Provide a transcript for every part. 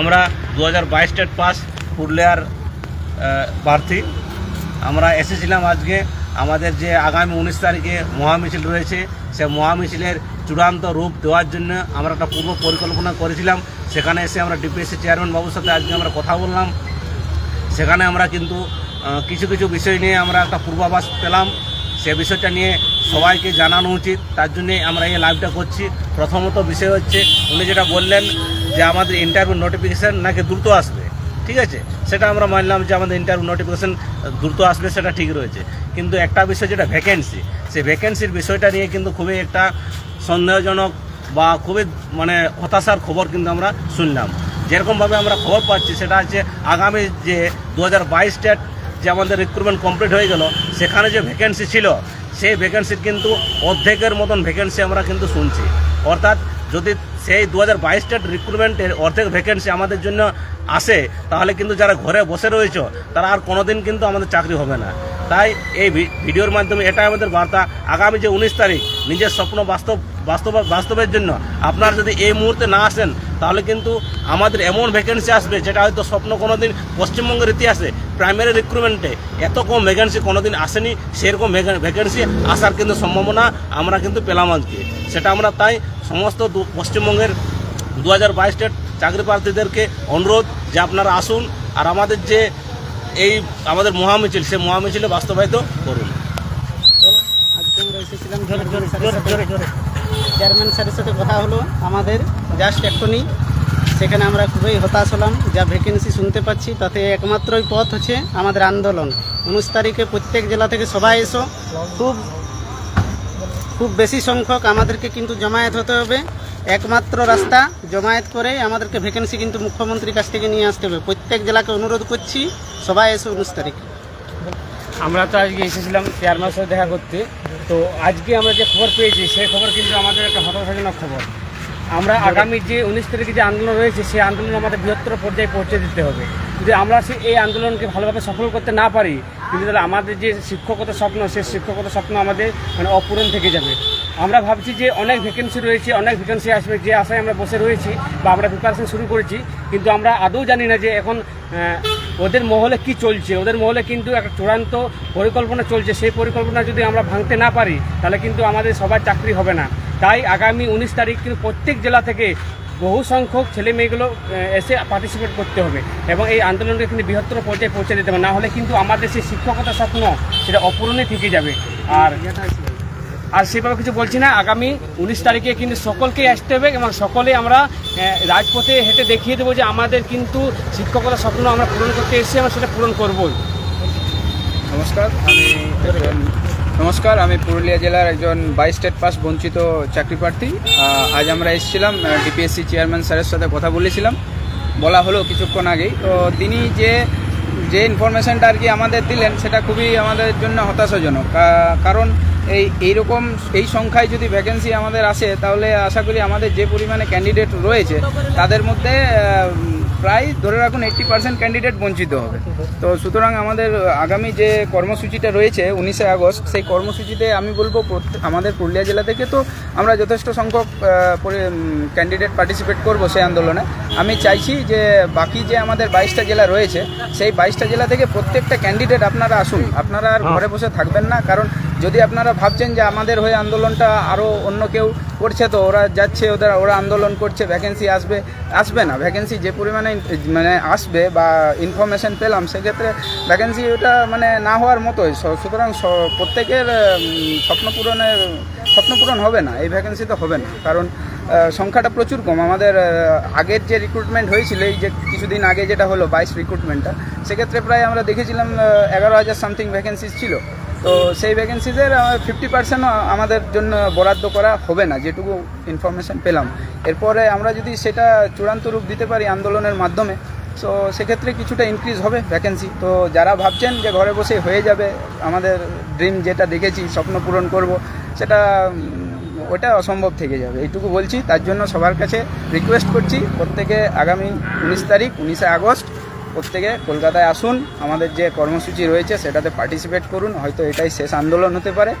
আমরা দু হাজার বাইশ স্টেট পাস পুরুলিয়ার প্রার্থী। আমরা এসেছিলাম আজকে আমাদের যে আগামী উনিশ তারিখে মহামিছিল রয়েছে, সে মহামিছিলের চূড়ান্ত রূপ দেওয়ার জন্য আমরা একটা পূর্ব পরিকল্পনা করেছিলাম। সেখানে এসে আমরা ডিপিএসসি চেয়ারম্যান বাবুর সাথে আজকে আমরা কথা বললাম। সেখানে আমরা কিন্তু কিছু কিছু বিষয় নিয়ে আমরা একটা পূর্বাভাস পেলাম। সে বিষয়টা নিয়ে সবাইকে জানানো উচিত। তার জন্যে আমরা এই লাইভটা করছি। প্রথমত বিষয় হচ্ছে, উনি যেটা বললেন যে আমাদের ইন্টারভিউ নোটিফিকেশান নাকি দ্রুত আসবে, ঠিক আছে? সেটা আমরা মানলাম যে আমাদের ইন্টারভিউ নোটিফিকেশান দ্রুত আসবে, সেটা ঠিক রয়েছে। কিন্তু একটা বিষয় যেটা ভ্যাকেন্সি সেই ভ্যাকেন্সির বিষয়টা নিয়ে কিন্তু খুবই একটা সন্দেহজনক বা খুবই মানে হতাশার খবর কিন্তু আমরা শুনলাম। যেরকমভাবে আমরা খবর পাচ্ছি, সেটা হচ্ছে আগামী যে দু হাজার বাইশ স্টেট যে আমাদের রিক্রুটমেন্ট কমপ্লিট হয়ে গেল, সেখানে যে ভ্যাকেন্সি ছিল সেই ভ্যাকেন্সির কিন্তু অর্ধেকের মতন ভ্যাকেন্সি আমরা কিন্তু শুনছি। অর্থাৎ যদি সেই দু হাজার বাইশ রিক্রুটমেন্টের অর্ধেক ভ্যাকেন্সি আমাদের জন্য আসে, তাহলে কিন্তু যারা ঘরে বসে রয়েছে, তারা আর কোনোদিন কিন্তু আমাদের চাকরি হবে না। তাই এই ভিডিওর মাধ্যমে এটাই আমাদের বার্তা। আগামী যে উনিশ তারিখ, নিজের স্বপ্ন বাস্তব বাস্তব বাস্তবের জন্য আপনারা যদি এই মুহূর্তে না আসেন, তাহলে কিন্তু আমাদের এমন ভ্যাকেন্সি আসবে, যেটা হয়তো স্বপ্ন কোনোদিন পশ্চিমবঙ্গের ইতিহাসে প্রাইমারি রিক্রুটমেন্টে এত কম ভ্যাকেন্সি কোনোদিন আসেনি, সেরকম ভ্যাকেন্সি আসার কিন্তু সম্ভাবনা আমরা কিন্তু পেলাম আজকে। সেটা আমরা তাই সমস্ত পশ্চিমবঙ্গের দু হাজার বাইশ স্টেট চাকরি প্রার্থীদেরকে অনুরোধ যে আপনারা আসুন আর আমাদের যে এই আমাদের মহামিছিল, সেই মহামিছিলে বাস্তবায়িত করুন। চেয়ারম্যান স্যারের সাথে কথা হলো, আমাদের জাস্ট এক্ষুনি সেখানে আমরা খুবই হতাশ হলাম। যা ভ্যাকেন্সি শুনতে পাচ্ছি, তাতে একমাত্রই পথ হচ্ছে আমাদের আন্দোলন। উনিশ তারিখে প্রত্যেক জেলা থেকে সবাই এসো। খুব খুব বেশি সংখ্যক আমাদেরকে কিন্তু জমায়েত হতে হবে। একমাত্র রাস্তা জমায়েত করে আমাদেরকে ভ্যাকেন্সি কিন্তু মুখ্যমন্ত্রীর কাছ থেকে নিয়ে আসতে হবে। প্রত্যেক জেলাকে অনুরোধ করছি, সবাই এসো উনিশ তারিখে। আমরা তো আজকে এসেছিলাম চেয়ারম্যানের সাথে দেখা করতে। তো আজকে আমরা যে খবর পেয়েছি, সেই খবর কিন্তু আমাদের একটা হতাশাজনক খবর। আমরা আগামী যে উনিশ তারিখে যে আন্দোলন রয়েছে, সেই আন্দোলন আমাদের বৃহত্তর পর্যায়ে পৌঁছে দিতে হবে। যদি আমরা এই আন্দোলনকে ভালোভাবে সফল করতে না পারি, কিন্তু তাহলে আমাদের যে শিক্ষকতার স্বপ্ন, সেই শিক্ষকতার স্বপ্ন আমাদের মানে অপূরণ থেকে যাবে। আমরা ভাবছি যে অনেক ভ্যাকেন্সি রয়েছে, অনেক ভ্যাকেন্সি আসবে, যে আশায় আমরা বসে রয়েছি বা আমরা প্রিপারেশন শুরু করেছি, কিন্তু আমরা আদৌ জানি না যে এখন ওদের মহলে কি চলছে। ওদের মহলে কিন্তু একটা চূড়ান্ত পরিকল্পনা চলছে। সেই পরিকল্পনা যদি আমরা ভাঙতে না পারি, তাহলে কিন্তু আমাদের সবার চাকরি হবে না। তাই আগামী উনিশ তারিখ কিন্তু প্রত্যেক জেলা থেকে বহু সংখ্যক ছেলে মেয়েগুলো এসে পার্টিসিপেট করতে হবে এবং এই আন্দোলনকে কিন্তু বৃহত্তর পর্যায়ে পৌঁছে দিতে হবে। না হলে কিন্তু আমাদের সেই শিক্ষকতার স্বপ্ন সেটা অপূরণে থেকে যাবে। আর আর সেভাবে কিছু বলছি না, আগামী উনিশ তারিখে কিন্তু সকলকেই আসতে হবে এবং সকলে আমরা রাজপথে হেঁটে দেখিয়ে দেবো যে আমাদের কিন্তু শিক্ষকতার স্বপ্ন আমরা পূরণ করতে এসেছি আমরা সেটা পূরণ করবই। নমস্কার, আমি নমস্কার, আমি পুরুলিয়া জেলার একজন বাইশ স্টেট পাস বঞ্চিত চাকরি প্রার্থী। আজ আমরা এসেছিলাম ডিপিএসসি চেয়ারম্যান স্যারের সাথে কথা বলেছিলাম। বলা হলো কিছুক্ষণ আগেই। তো তিনি যে যে ইনফরমেশনটা আর কি আমাদের দিলেন, সেটা খুবই আমাদের জন্য হতাশাজনক। কারণ এই, এইরকম, এই সংখ্যায় যদি ভ্যাকেন্সি আমাদের আসে, তাহলে আশা করি আমাদের যে পরিমাণে ক্যান্ডিডেট রয়েছে, তাদের মধ্যে প্রায় ধরে রাখুন এইট্টি পার্সেন্ট ক্যান্ডিডেট বঞ্চিত হবে। তো সুতরাং আমাদের আগামী যে কর্মসূচিটা রয়েছে উনিশে আগস্ট সেই কর্মসূচিতে আমি বলব প্রত্যেক- আমাদের পুরুলিয়া জেলা থেকে তো আমরা যথেষ্ট সংখ্যক ক্যান্ডিডেট পার্টিসিপেট করব সেই আন্দোলনে। আমি চাইছি যে বাকি যে আমাদের বাইশটা জেলা রয়েছে সেই বাইশটা জেলা থেকে প্রত্যেকটা ক্যান্ডিডেট আপনারা আসুন। আপনারা আর ঘরে বসে থাকবেন না কারণ যদি আপনারা ভাবছেন যে আমাদের হয়ে আন্দোলনটা আরও অন্য কেউ করছে, তো ওরা যাচ্ছে, ওদের ওরা আন্দোলন করছে ভ্যাকেন্সি আসবে আসবে না। ভ্যাকেন্সি যে পরিমাণে মানে আসবে বা ইনফরমেশন পেলাম, সেক্ষেত্রে ভ্যাকেন্সি ওটা মানে না হওয়ার মতোই। সুতরাং প্রত্যেকের স্বপ্ন পূরণের, স্বপ্ন পূরণ হবে না। এই ভ্যাকেন্সি তো হবে না। কারণ সংখ্যাটা প্রচুর কম। আমাদের আগের যে রিক্রুটমেন্ট হয়েছিল, এই যে কিছুদিন আগে যেটা হলো বাইশ রিক্রুটমেন্টটা সেক্ষেত্রে প্রায় আমরা দেখেছিলাম এগারো হাজার সামথিং ভ্যাকেন্সিস ছিল। তো সেই ভ্যাকেন্সিদের ফিফটি পার্সেন্ট আমাদের জন্য বরাদ্দ করা হবে না, যেটুকু ইনফরমেশন পেলাম। এরপরে আমরা যদি সেটা চূড়ান্ত রূপ দিতে পারি আন্দোলনের মাধ্যমে সো সেক্ষেত্রে কিছুটা ইনক্রিজ হবে ভ্যাকেন্সি তো যারা ভাবছেন যে ঘরে বসে হয়ে যাবে, আমাদের ড্রিম যেটা দেখেছি, স্বপ্ন পূরণ করব, সেটা ওটা অসম্ভব থেকে যাবে। এইটুকু বলছি, তার জন্য সবার কাছে রিকোয়েস্ট করছি, প্রত্যেকে আগামী উনিশ তারিখ, উনিশে আগস্ট প্রত্যেকে কলকাতায় আসুন। আমাদের যে কর্মসূচি রয়েছে সেটাতে পার্টিসিপেট করুন। হয়তো এটাই শেষ আন্দোলন হতে পারে।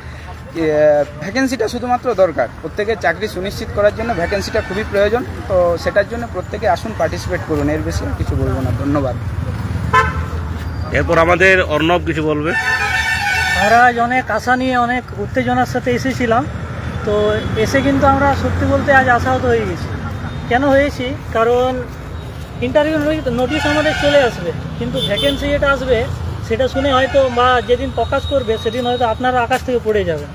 ভ্যাকেন্সিটা শুধুমাত্র দরকার। প্রত্যেকের চাকরি সুনিশ্চিত করার জন্য ভ্যাকেন্সিটা খুবই প্রয়োজন। তো সেটার জন্য প্রত্যেকে আসুন পার্টিসিপেট করুন। এর বেশি কিছু বলব না। ধন্যবাদ। এরপর আমাদের অর্ণব কিছু বলবে। আজ অনেক আশা নিয়ে অনেক উত্তেজনার সাথে এসেছিলাম। তো এসে কিন্তু আমরা সত্যি বলতে আজ আশাহত হয়ে গেছি। কেন হয়েছি? কারণ ইন্টারভিউ নোটিশ আমাদের চলে আসবে। কিন্তু ভ্যাকেন্সি যেটা আসবে, সেটা শুনে হয়তো বা যেদিন প্রকাশ করবে, সেদিন হয়তো আপনারা আকাশ থেকে পড়ে যাবেন।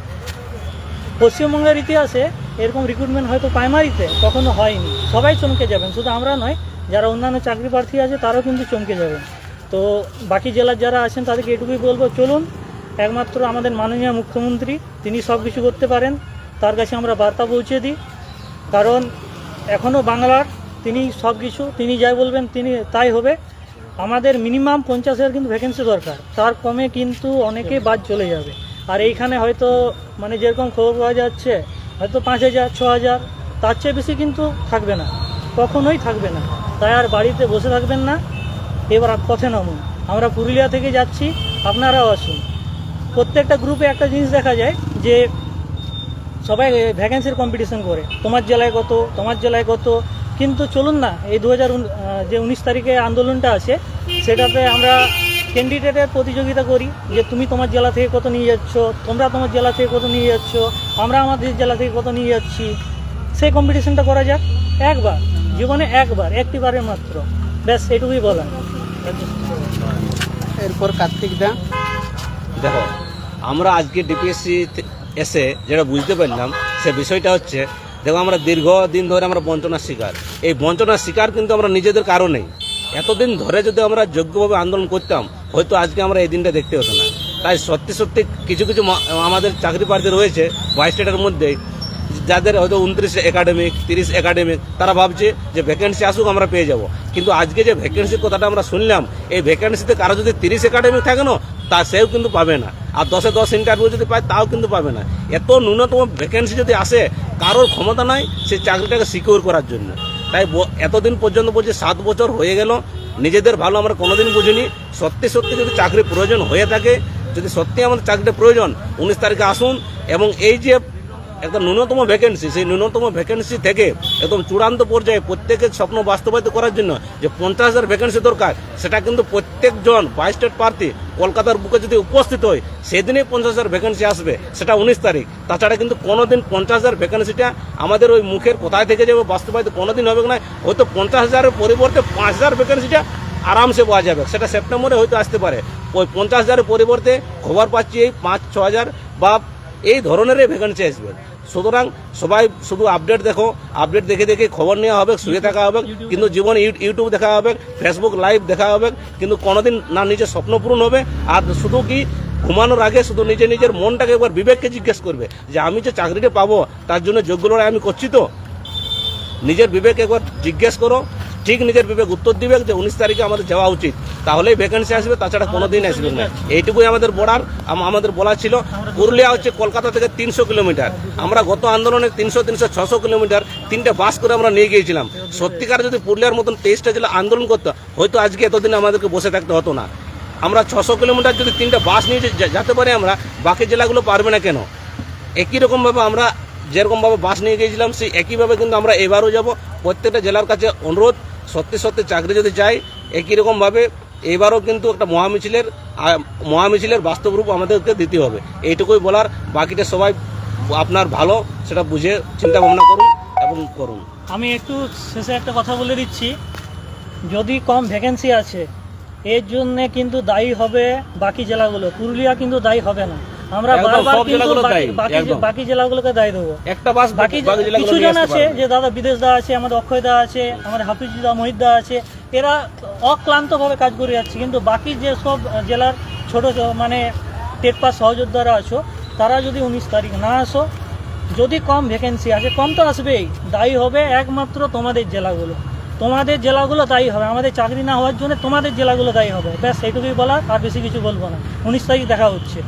পশ্চিমবঙ্গের ইতিহাসে এরকম রিক্রুটমেন্ট হয়তো প্রাইমারিতে কখনো হয়নি। সবাই চমকে যাবেন, শুধু আমরা নয়, যারা অন্যান্য চাকরি প্রার্থী আছে, তারাও কিন্তু চমকে যাবেন। তো বাকি জেলার যারা আছেন, তাদেরকে এটুকুই বলব, চলুন, একমাত্র আমাদের মাননীয় মুখ্যমন্ত্রী, তিনি সব কিছু করতে পারেন। তার কাছে আমরা বার্তা পৌঁছে দিই। কারণ এখনও বাংলার তিনি সব কিছু, তিনি যাই বলবেন, তিনি তাই হবে। আমাদের মিনিমাম পঞ্চাশ হাজার কিন্তু ভ্যাকেন্সি দরকার। তার কমে কিন্তু অনেকে বাদ চলে যাবে। আর এইখানে হয়তো মানে যেরকম খবর পাওয়া যাচ্ছে, হয়তো পাঁচ হাজার, ছ হাজার, তার চেয়ে বেশি কিন্তু থাকবে না। কখনোই থাকবে না। তাই আর বাড়িতে বসে থাকবেন না। এবার পথে নামুন। আমরা পুরুলিয়া থেকে যাচ্ছি, আপনারাও আসুন। প্রত্যেকটা গ্রুপে একটা জিনিস দেখা যায় যে সবাই ভ্যাকেন্সির কম্পিটিশন করে। তোমার জেলায় কত, তোমার জেলায় কত কিন্তু চলুন না এই দু হাজার যে উনিশ তারিখে আন্দোলনটা আছে সেটাতে আমরা ক্যান্ডিডেটের প্রতিযোগিতা করি যে তুমি তোমার জেলা থেকে কত নিয়ে যাচ্ছ তোমরা তোমার জেলা থেকে কত নিয়ে যাচ্ছ আমরা আমাদের জেলা থেকে কত নিয়ে যাচ্ছি। সেই কম্পিটিশনটা করা যাক একবার জীবনে একবার একটিবারের মাত্র। ব্যাস এটুকুই বলা এরপর কার্তিক দা। দেখো আমরা আজকে ডিপিএসসি এসে যেটা বুঝতে পারলাম সে বিষয়টা হচ্ছে দেখো, আমরা দীর্ঘদিন ধরে আমরা বঞ্চনার শিকার। এই বঞ্চনার শিকার কিন্তু আমরা নিজেদের কারণেই এতদিন ধরে যদি আমরা যোগ্যভাবে আন্দোলন করতাম, হয়তো আজকে আমরা এই দিনটা দেখতে হতো না। তাই সত্যি সত্যি কিছু কিছু আমাদের চাকরি প্রার্থী রয়েছে বাইশ স্টেটের মধ্যেই যাদের হয়তো উনত্রিশ একাডেমিক তিরিশ একাডেমিক তারা ভাবছে যে ভ্যাকেন্সি আসুক, আমরা পেয়ে যাব। কিন্তু আজকে যে ভ্যাকেন্সির কথাটা আমরা শুনলাম, এই ভ্যাকেন্সিতে কারও যদি তিরিশ একাডেমিক থাকে না, তা সেও কিন্তু পাবে না। আর দশে দশ ইন্টারভিউ যদি পায়, তাও কিন্তু পাবে না। এত ন্যূনতম ভ্যাকেন্সি যদি আসে, কারোর ক্ষমতা নাই সেই চাকরিটাকে সিকিউর করার জন্য। তাই এতদিন পর্যন্ত বলছি, সাত বছর হয়ে গেল, নিজেদের ভালো আমরা কোনোদিন বুঝিনি। সত্যি সত্যি যদি চাকরি প্রয়োজন হয়ে থাকে, যদি সত্যি আমাদের চাকরিটা প্রয়োজন, উনিশ তারিখে আসুন এবং এই যে একদম ন্যূনতম ভ্যাকেন্সি সেই ন্যূনতম ভ্যাকেন্সি থেকে একদম চূড়ান্ত পর্যায়ে প্রত্যেকের স্বপ্ন বাস্তবায়িত করার জন্য যে পঞ্চাশ হাজার ভ্যাকেন্সি দরকার, সেটা কিন্তু প্রত্যেকজন বাই স্টেট প্রার্থী কলকাতার বুকে যদি উপস্থিত হয়, সেদিনই পঞ্চাশ হাজার ভ্যাকেন্সি আসবে, সেটা উনিশ তারিখ। তাছাড়া কিন্তু কোনোদিন পঞ্চাশ হাজার ভ্যাকেন্সিটা আমাদের ওই মুখের কোথায় থেকে যাবে বাস্তবায়িত কোনোদিন হবে না, হয়তো পঞ্চাশ হাজারের পরিবর্তে পাঁচ হাজার ভ্যাকেন্সিটা আরামসে পাওয়া যাবে। সেটা সেপ্টেম্বরে হয়তো আসতে পারে। ওই পঞ্চাশ হাজারের পরিবর্তে খবর পাচ্ছি এই পাঁচ ছ হাজার বা এই ধরনেরই ভ্যাকেন্সি আসবে। সুতরাং সবাই শুধু আপডেট দেখো আপডেট দেখে দেখে খবর নেওয়া হবে, শুয়ে থাকা হবে, কিন্তু জীবনে ইউ- ইউটিউব দেখা হবে ফেসবুক লাইভ দেখা হবে, কিন্তু কোনোদিন না নিজের স্বপ্ন পূরণ হবে। আর শুধু কি, ঘুমানোর আগে শুধু নিজে নিজের মনটাকে একবার বিবেককে জিজ্ঞেস করবে যে, আমি যে চাকরিটা পাবো, তার জন্য যোগ্য লড়াই আমি করছি তো? নিজের বিবেক একবার জিজ্ঞেস করো ঠিক নিজের বিবেক উত্তর দিবে যে উনিশ তারিখে আমাদের যাওয়া উচিত। তাহলেই ভ্যাকেন্সি আসবে, তাছাড়া কোনো দিন আসবে না। এইটুকুই আমাদের বলার আমাদের বলা ছিল। পুরুলিয়া হচ্ছে কলকাতা থেকে তিনশো কিলোমিটার। আমরা গত আন্দোলনে তিনশো তিনশো, ছশো কিলোমিটার তিনটে বাস করে আমরা নিয়ে গিয়েছিলাম। সত্যিকার যদি পুরুলিয়ার মতন তেইশটা জেলা আন্দোলন করতো, হয়তো আজকে এতদিন আমাদেরকে বসে থাকতে হতো না। আমরা ছশো কিলোমিটার যদি তিনটে বাস নিয়ে যেতে পারি আমরা, বাকি জেলাগুলো পারবে না কেন? একই রকমভাবে আমরা যেরকমভাবে বাস নিয়ে গিয়েছিলাম, সেই একইভাবে কিন্তু আমরা এবারও যাব। প্রত্যেকটা জেলার কাছে অনুরোধ সত্যি সত্যি চাকরি যদি চাই একই রকমভাবে এবারও কিন্তু একটা মহামিছিলের মহামিছিলের বাস্তব রূপ আমাদেরকে দিতে হবে। এইটুকুই বলার, বাকিটা সবাই আপনার ভালো, সেটা বুঝে চিন্তা ভাবনা করুন এবং করুন। আমি একটু শেষে একটা কথা বলে দিচ্ছি। যদি কম ভ্যাকেন্সি আছে, এর জন্যে কিন্তু দায়ী হবে বাকি জেলাগুলো। পুরুলিয়া কিন্তু দায়ী হবে না। আমরা একদম, বারবার কিন্তু বাকি- বাকি জেলাগুলোকে দায়ী দেবো। একটা বাস বাকি কিছু জন আছে যে দাদা বিদেশ দা আছে আমাদের অক্ষয় দা আছে আমাদের হাফিজ দা মহিত দা আছে এরা অক্লান্তভাবে কাজ করে যাচ্ছে। কিন্তু বাকি যে সব জেলার ছোট মানে টেট পাস সহযোদ্ধারা আছো তারা যদি উনিশ তারিখ না আসো যদি কম ভ্যাকেন্সি আছে কম তো আসবেই দায়ী হবে একমাত্র তোমাদের জেলাগুলো। তোমাদের জেলাগুলো দায়ী হবে আমাদের চাকরি না হওয়ার জন্য তোমাদের জেলাগুলো দায়ী হবে। ব্যাস এইটুকুই বলা আর বেশি কিছু বলব না। উনিশ তারিখ দেখা হচ্ছে।